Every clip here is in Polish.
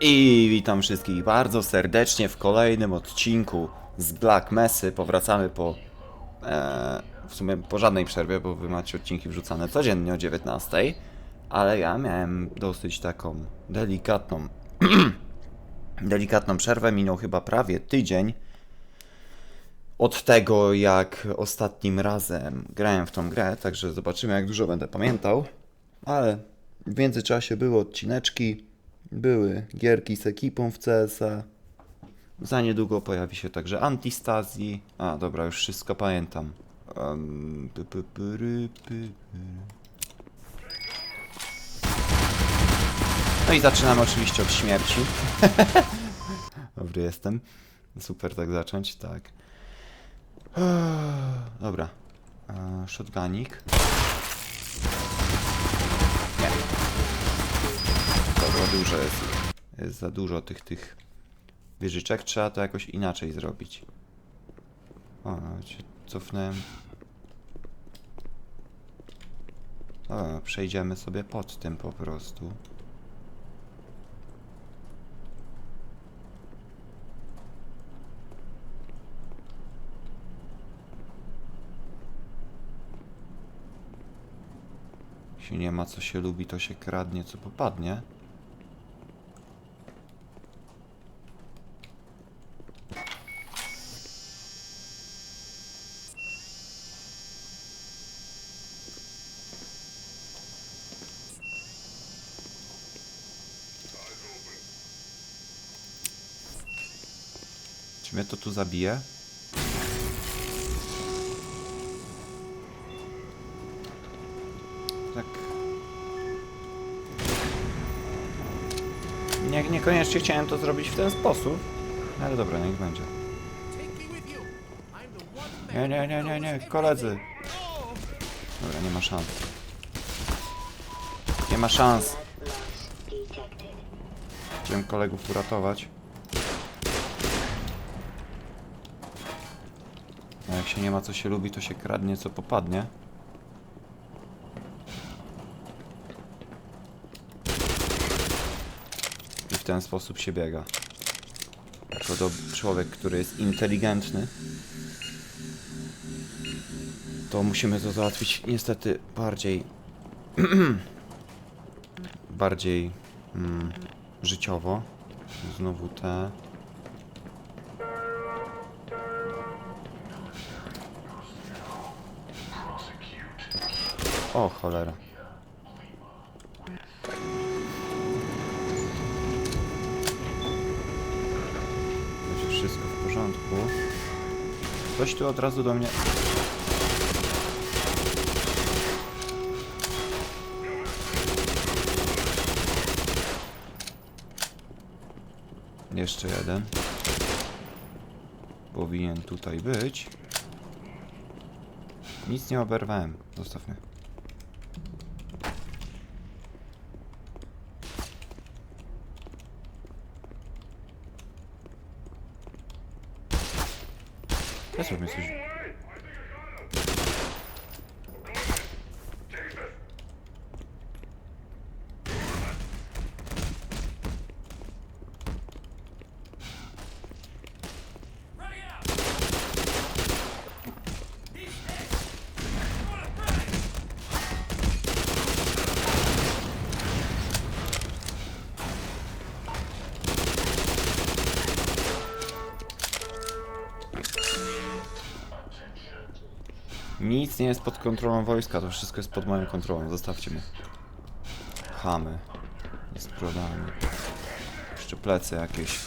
I witam wszystkich bardzo serdecznie w kolejnym odcinku z Black Messy. Powracamy po e, w sumie po żadnej przerwie, bo wy macie odcinki wrzucane codziennie o 19, ale ja miałem dosyć taką delikatną delikatną przerwę. Minął chyba prawie tydzień od tego, jak ostatnim razem grałem w tą grę, także zobaczymy, jak dużo będę pamiętał. Ale w międzyczasie były odcineczki, były gierki z ekipą w CS-a. Za niedługo pojawi się także Antistazji. A, dobra, już wszystko pamiętam. No i zaczynamy oczywiście od śmierci. Dobry jestem. Super tak zacząć, tak. Dobra. E, Shotgunik. Dużo jest. Jest za dużo tych, tych wieżyczek. Trzeba to jakoś inaczej zrobić. O, nawet się cofnąłem. O, przejdziemy sobie pod tym po prostu. Jeśli nie ma co się lubi, to się kradnie co popadnie. To tu zabije? Tak. Nie, niekoniecznie chciałem to zrobić w ten sposób. Ale dobra, niech będzie. Nie, nie, nie, nie, nie, koledzy. Dobra, nie ma szans. Nie ma szans. Chciałem kolegów uratować. A jak się nie ma co się lubi, to się kradnie co popadnie. I w ten sposób się biega. Jako do człowiek, który jest inteligentny, to musimy to załatwić niestety bardziej bardziej mm, życiowo. Znowu te. O cholera. Wszystko w porządku. Ktoś tu od razu do mnie. Jeszcze jeden. Powinien tutaj być. Nic nie oberwałem. Zostaw Nic nie jest pod kontrolą wojska, to wszystko jest pod moją kontrolą. Zostawcie mnie. Chamy. Brodami. Jeszcze plecy jakieś.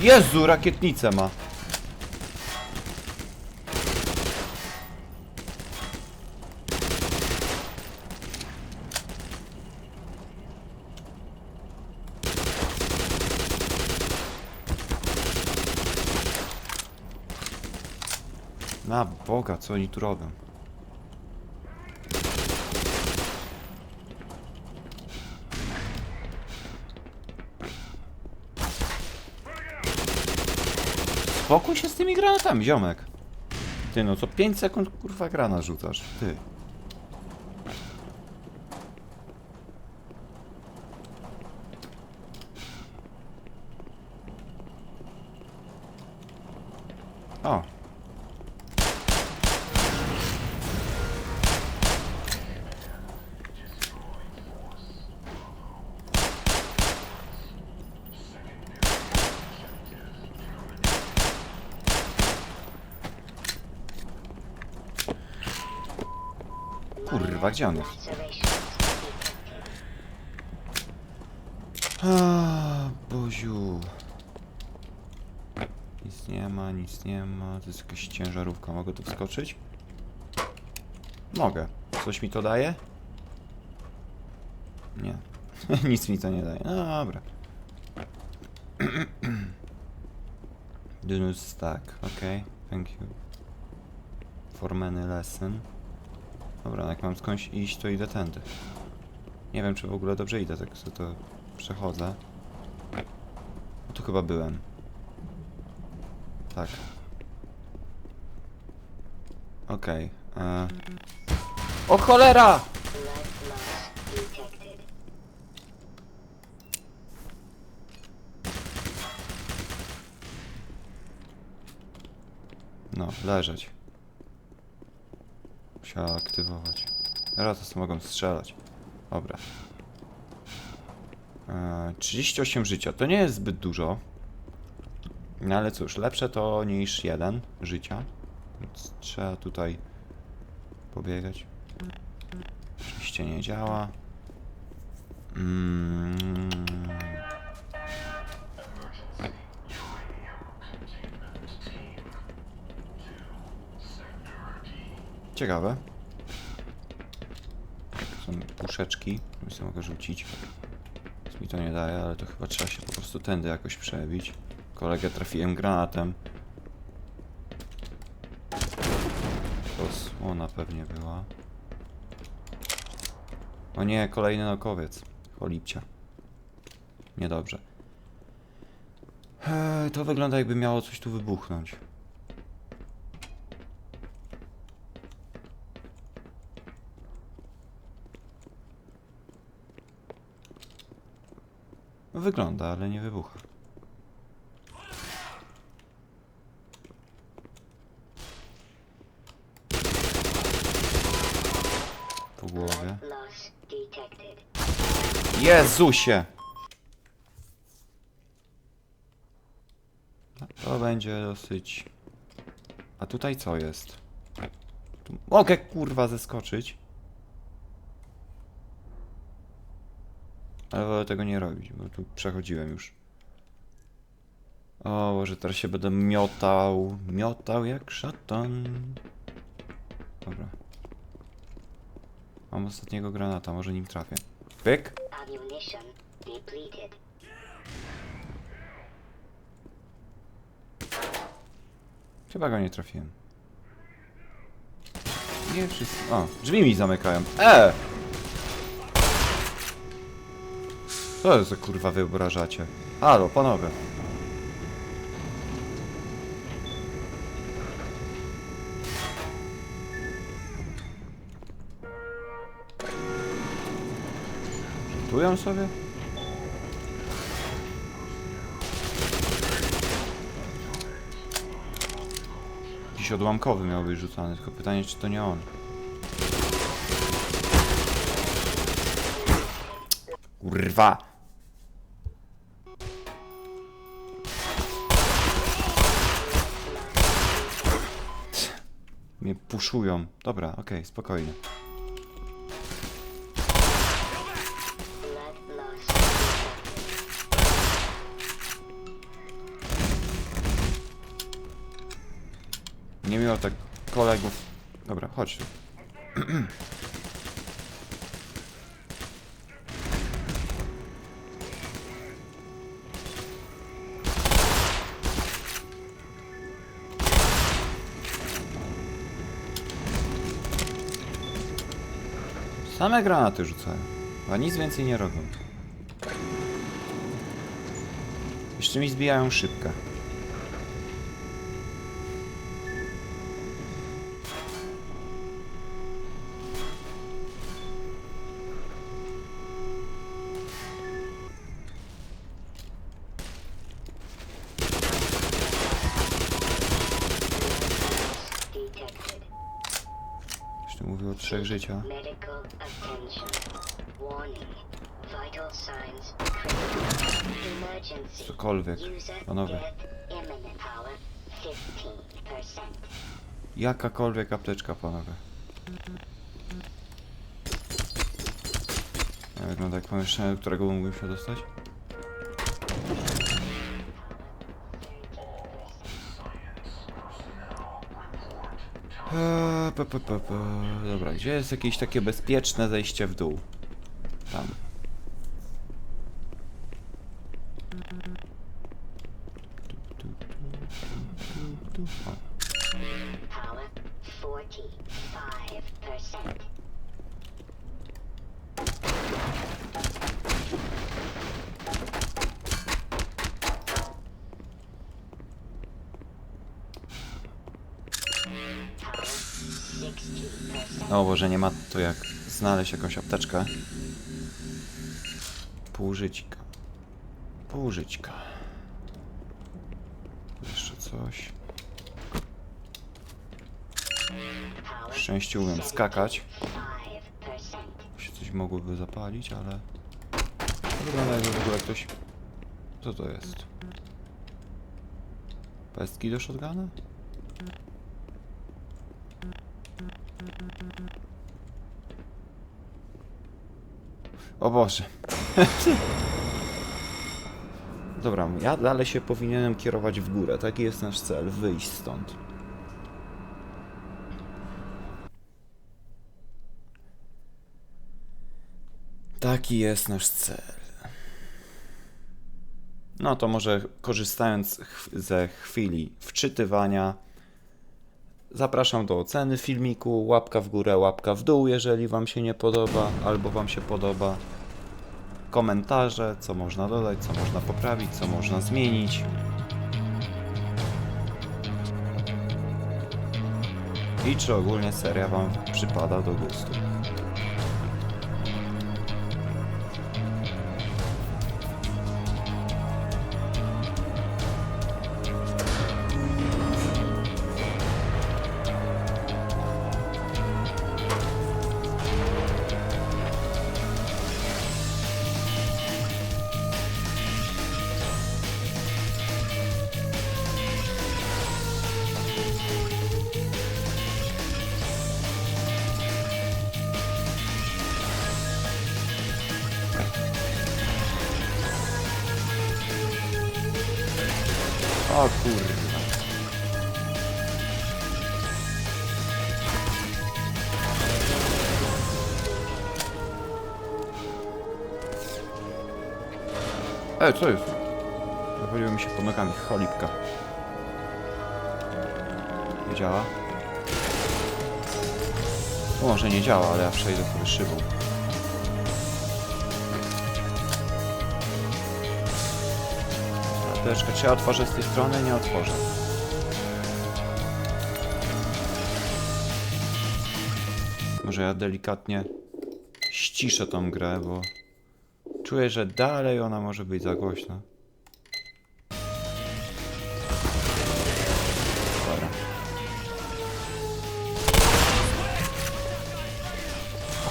Jezu, rakietnicę ma. Na Boga, co oni tu robią? Spokój się z tymi granatami, ziomek. Ty no, co 5 sekund kurwa grana rzucasz. Ty. O. Kurwa, gdzie on jest? Boziu. Nic nie ma, nic nie ma. To jest jakaś ciężarówka. Mogę tu wskoczyć? Mogę. Coś mi to daje? Nie. nic mi to nie daje. No dobra. Dunus stack. Okay. Thank you. For many lesson. Dobra, jak mam skądś iść, to idę tędy. Nie wiem, czy w ogóle dobrze idę, tak sobie to przechodzę. No tu chyba byłem. Tak. Okej. e. O cholera! No, leżeć. Aktywować. Teraz to mogą strzelać. Dobra. Eee, 38 życia. To nie jest zbyt dużo. No ale cóż, lepsze to niż jeden życia. Więc trzeba tutaj pobiegać. Oczywiście nie działa. Mm. Ciekawe. Są puszeczki, które sobie mogę rzucić. Nic mi to nie daje, ale to chyba trzeba się po prostu tędy jakoś przebić. Kolegę trafiłem granatem. To słona pewnie była. O nie, kolejny naukowiec. Cholipcia. Niedobrze. Eee, to wygląda jakby miało coś tu wybuchnąć. Wygląda, ale nie wybucha. Po głowie. Jezusie! To będzie dosyć... A tutaj co jest? Mogę kurwa zeskoczyć. Ale wolę tego nie robić, bo tu przechodziłem już. O, może teraz się będę miotał. Miotał jak szatan. Dobra. Mam ostatniego granata, może nim trafię. Pyk. Chyba go nie trafiłem. Nie wszyscy. O, drzwi mi zamykają. E! Co jest kurwa wyobrażacie? Halo, panowie. Żartują sobie? Jakiś odłamkowy miał być rzucany, tylko pytanie, czy to nie on. Kurwa! Mnie puszują. Dobra, okej, spokojnie. Loss detected. Nie miło tak kolegów. Dobra, chodź Same granaty rzucają, a nic więcej nie robią. Jeszcze mi zbijają szybkę. Trzech życia. Cokolwiek. Panowie. death imminent. Power 15%. Jakakolwiek apteczka, panowie. Ja wygląda jak pomieszczenie, do którego mógłbym się dostać. Eee, pe, pe, pe, pe. Dobra, gdzie jest jakieś takie bezpieczne zejście w dół? Tam. Tu, tu, tu, tu, tu, tu. O. Power 45%. Power 60%. No, bo że nie ma to jak znaleźć jakąś apteczkę. Półżyćka. Półżyćka. Tu Jeszcze coś. Power szczęściu umiem skakać. 5%. Się coś mogłoby zapalić, ale... Wygląda jakby w ogóle ktoś... Co to jest? Pestki do shotguna? O Boże. Dobra, ja dalej się powinienem kierować w górę. Taki jest nasz cel. Wyjść stąd. Taki jest nasz cel. No to może korzystając ze chwili wczytywania, zapraszam do oceny filmiku. Łapka w górę, łapka w dół, jeżeli Wam się nie podoba, albo Wam się podoba. Komentarze, co można dodać, co można poprawić, co można zmienić. I czy ogólnie seria Wam przypada do gustu. O kurwa. E, co jest? Zawaliło mi się pod nogami, cholipka. Nie działa? Może nie działa, ale ja przejdę sobie szybą. Apteczkę. Czy ja otworzę z tej strony? Nie otworzę. Może ja delikatnie ściszę tą grę, bo czuję, że dalej ona może być za głośna. Dobra.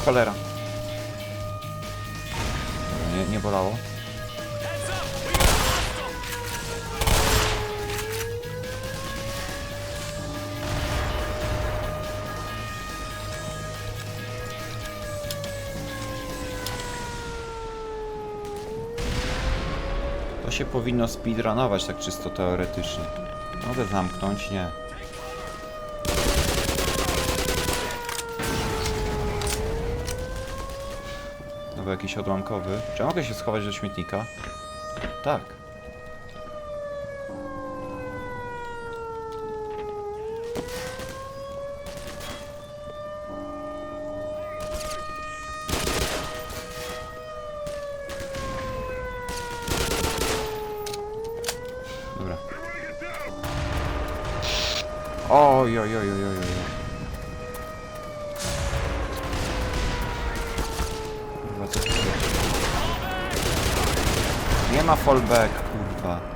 Cholera. Nie, nie bolało. To się powinno speedrunować tak czysto teoretycznie. Mogę zamknąć? Nie. Nowy jakiś odłamkowy. Czy ja mogę się schować do śmietnika? Tak. Dobra. Oj, oj, oj, oj, oj, oj. Kurwa, co tu jest? Nie ma fallback, kurwa.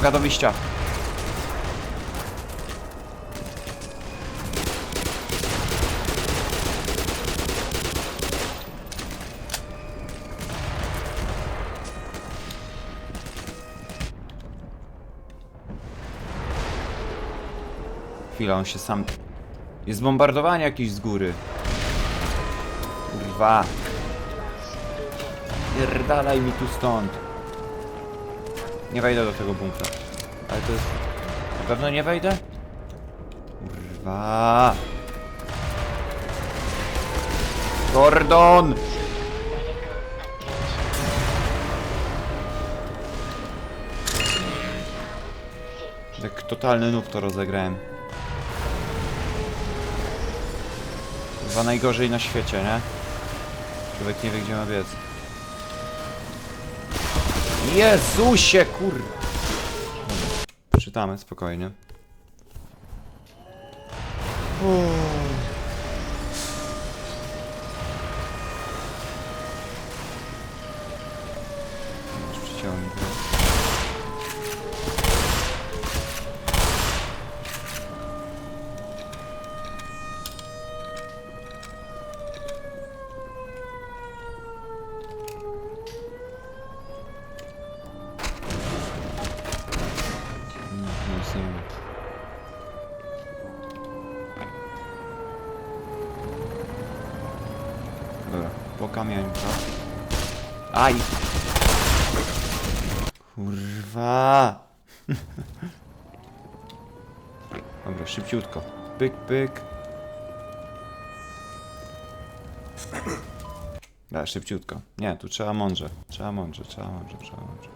Droga do wyjścia? Chwila, on się sam... Jest bombardowanie jakieś z góry. Kurwa. Pierdalaj mi tu stąd. Nie wejdę do tego bunkra. Ale to jest... Na pewno nie wejdę? Kurwa. Gordon! Jak totalny noob to rozegrałem. Chyba najgorzej na świecie, nie? Człowiek nie wie gdzie ma biec. Jezusie, kur... Czytamy spokojnie. Uff. Da, szybciutko. Nie, tu trzeba mądrze. Trzeba mądrze, trzeba mądrze, trzeba mądrze.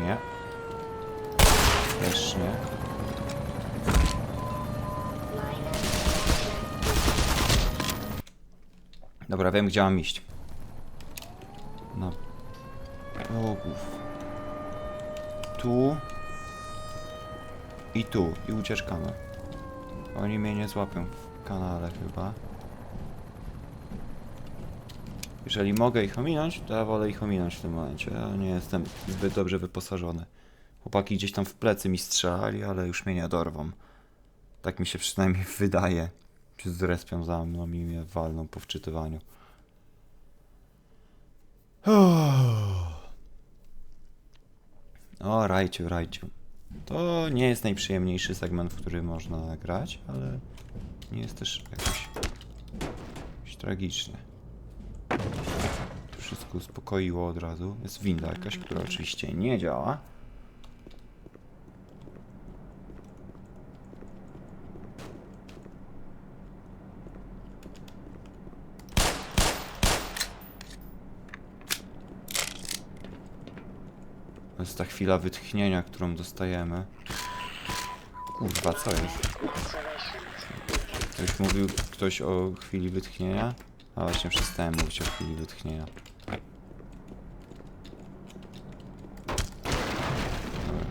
Nie. Też nie. Dobra, wiem gdzie mam iść. Ucieczkamy. Oni mnie nie złapią w kanale chyba. Jeżeli mogę ich ominąć, to ja wolę ich ominąć w tym momencie. Ja nie jestem zbyt dobrze wyposażony. Chłopaki gdzieś tam w plecy mi strzelali, ale już mnie nie dorwą. Tak mi się przynajmniej wydaje. Czy zrespią za mną i mnie walną po wczytywaniu. O, rajciu, rajciu. To nie jest najprzyjemniejszy segment, w który można grać, ale nie jest też jakoś, jakoś tragicznie. To wszystko uspokoiło od razu. Jest winda jakaś, która oczywiście nie działa. Jest ta chwila wytchnienia, którą dostajemy. Kurwa, co jest? Już mówił ktoś o chwili wytchnienia? A właśnie przestałem mówić o chwili wytchnienia.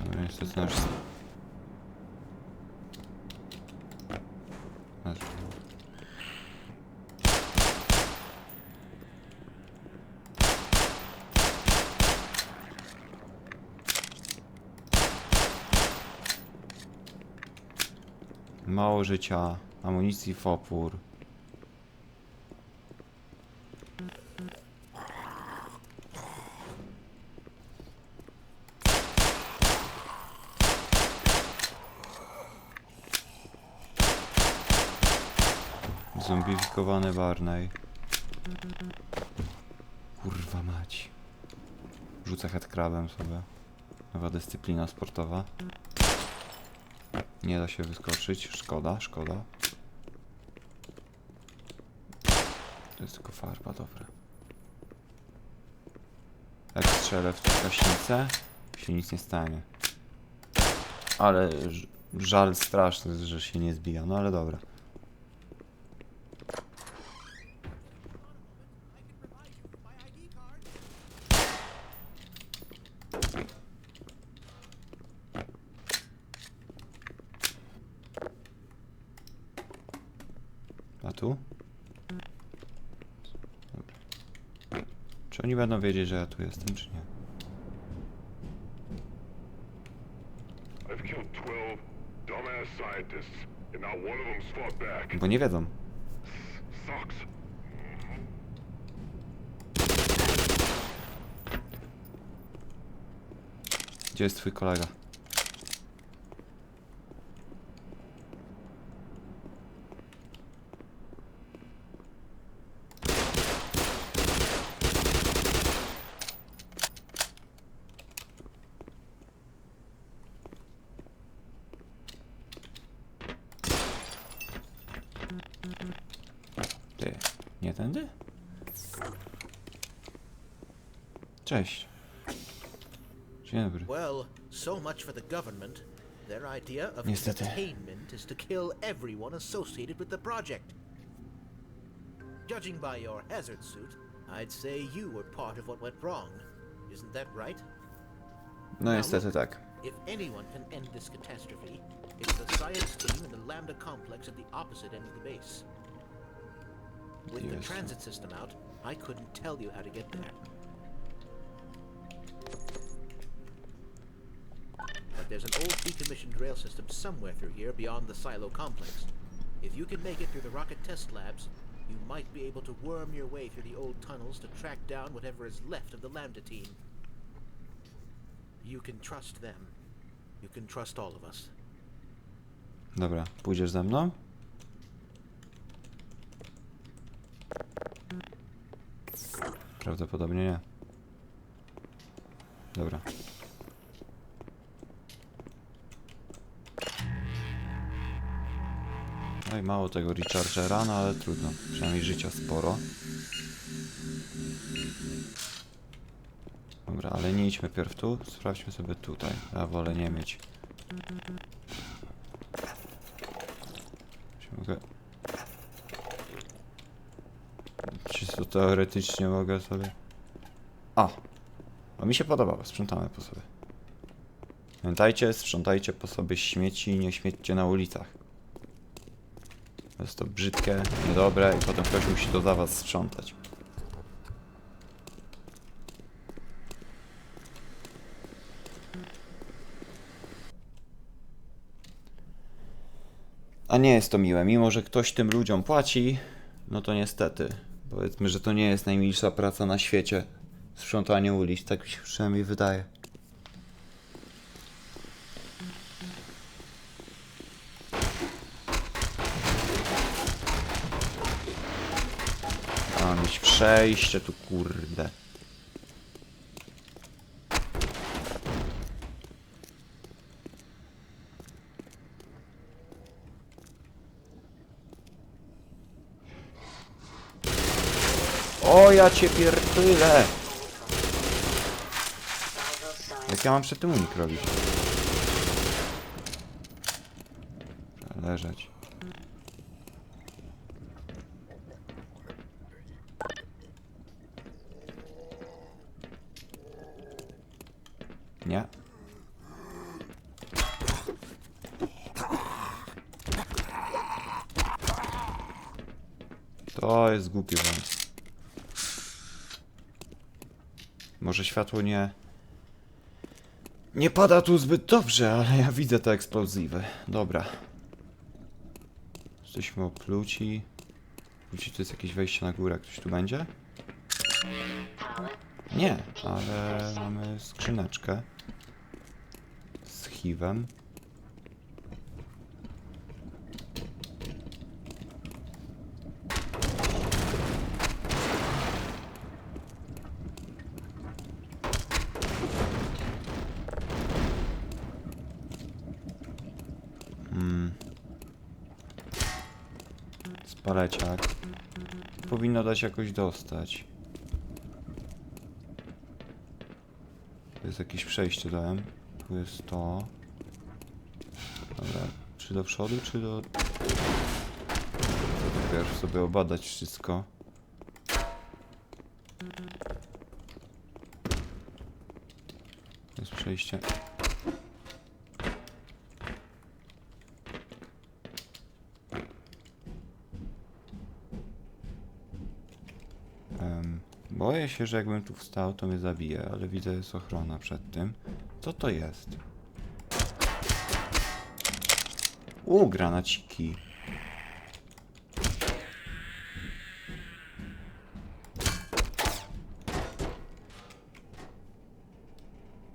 Dobra, niestety nasz... nasz... Mało życia, amunicji w opór. Zombifikowany Barney. Kurwa mać. Rzucę headcrabem sobie. Nowa dyscyplina sportowa. Nie da się wyskoczyć. Szkoda, szkoda. To jest tylko farba, dobra. Jak strzelę w gaśnicę, się nic nie stanie. Ale żal straszny, że się nie zbija, no ale dobra. Czy oni będą wiedzieć, że ja tu jestem, czy nie? I've killed 12 dumbass scientists, and not one of them's fought back. Bo nie wiedzą. Gdzie jest twój kolega? Tędy? Cześć. Dzień dobry. Well, so much for the government. Their idea of Niestety. entertainment is to kill everyone associated with the project. Judging by your hazard suit, I'd say you were part of what went wrong. Isn't that right? No niestety tak. If anyone can end this catastrophe, it's the science team in the Lambda complex at the opposite end of the base. With the transit system out, I couldn't tell you how to get there. But there's an old decommissioned rail system somewhere through here beyond the silo complex. If you can make it through the rocket test labs, you might be able to worm your way through the old tunnels to track down whatever is left of the Lambda team. You can trust them. You can trust all of us. Dobra, pójdziesz ze mną? Prawdopodobnie nie. Dobra. No i mało tego rechargera, no ale trudno. Przynajmniej życia sporo. Dobra, ale nie idźmy pierw tu. Sprawdźmy sobie tutaj. Ja wolę nie mieć. Czy mogę... Czysto teoretycznie mogę sobie... A! A mi się podobało, sprzątamy po sobie. Pamiętajcie, sprzątajcie po sobie śmieci i nie śmiećcie na ulicach. To jest to brzydkie, niedobre i potem ktoś musi to za was sprzątać. A nie jest to miłe, mimo że ktoś tym ludziom płaci, no to niestety. Powiedzmy, że to nie jest najmilsza praca na świecie. Sprzątanie ulic, tak mi się przynajmniej wydaje. A mieć przejście tu, kurde. O, ja cię pierdolę! Jak ja mam przed tym unik robić? Leżeć. Nie. To jest głupi wąs. Może światło nie... Nie pada tu zbyt dobrze, ale ja widzę te eksplozywy. Dobra. Jesteśmy opluci. Opluci to jest jakieś wejście na górę. Ktoś tu będzie? Nie, ale mamy skrzyneczkę. Z HIV-em. Mm. Spaleciak. Powinno dać jakoś dostać. Tu jest jakieś przejście dałem. Tu jest to. Dobra, czy do przodu, czy do... To sobie obadać wszystko. Jest przejście. Boję się, że jakbym tu wstał, to mnie zabije, ale widzę, jest ochrona przed tym. Co to jest? U, granaciki.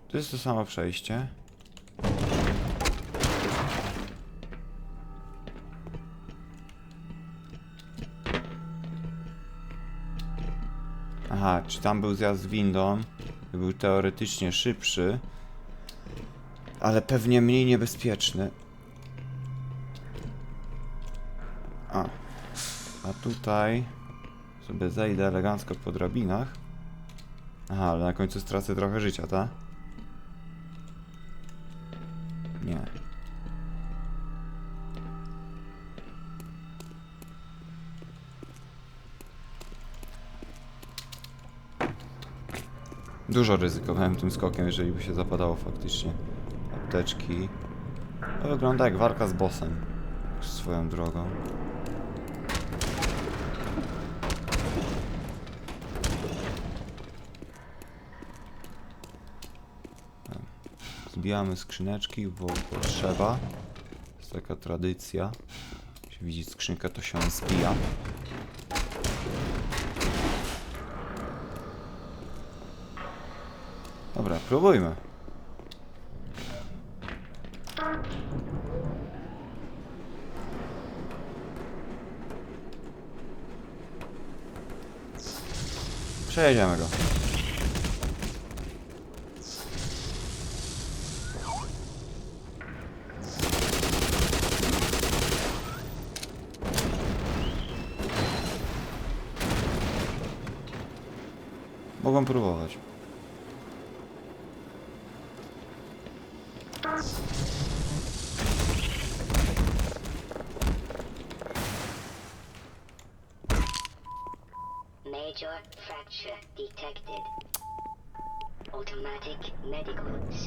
To jest to samo przejście. Czy tam był zjazd windą? Był teoretycznie szybszy, ale pewnie mniej niebezpieczny. A, a tutaj sobie zejdę elegancko po drabinach. Aha, ale na końcu stracę trochę życia, tak? Dużo ryzykowałem tym skokiem, jeżeli by się zapadało faktycznie. Apteczki. To wygląda jak walka z bossem. Swoją drogą. Zbijamy skrzyneczki, bo bo trzeba. Jest taka tradycja. Jak się widzi skrzynkę, to się zbija. Dobra, próbujmy. Przejedziemy go. Mogą próbować.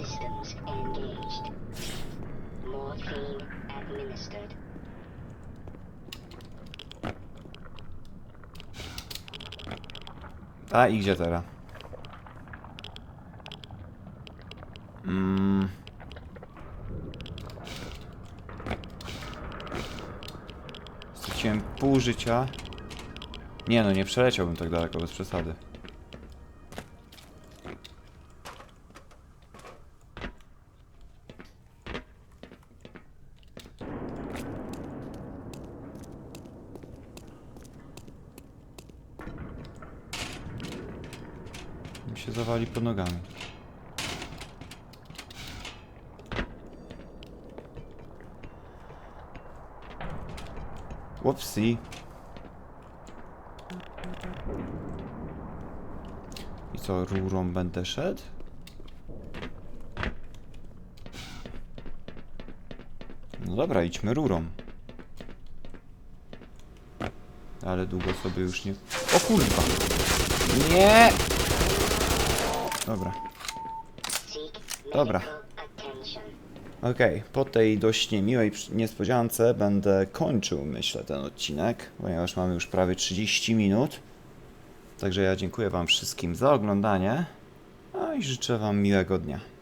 Systems engaged. Morphine administered. A i gdzie teraz? Mm. Straciłem pół życia. Nie no, nie przeleciałbym tak daleko, bez przesady. Mi się zawali pod nogami. Whoopsie. I co, rurą będę szedł? No dobra, idźmy rurą. Ale długo sobie już nie... O kurwa! Nie! Dobra. Dobra. Okej, po tej dość niemiłej niespodziance będę kończył, myślę, ten odcinek, ponieważ mamy już prawie 30 minut. Także ja dziękuję Wam wszystkim za oglądanie, a i życzę Wam miłego dnia.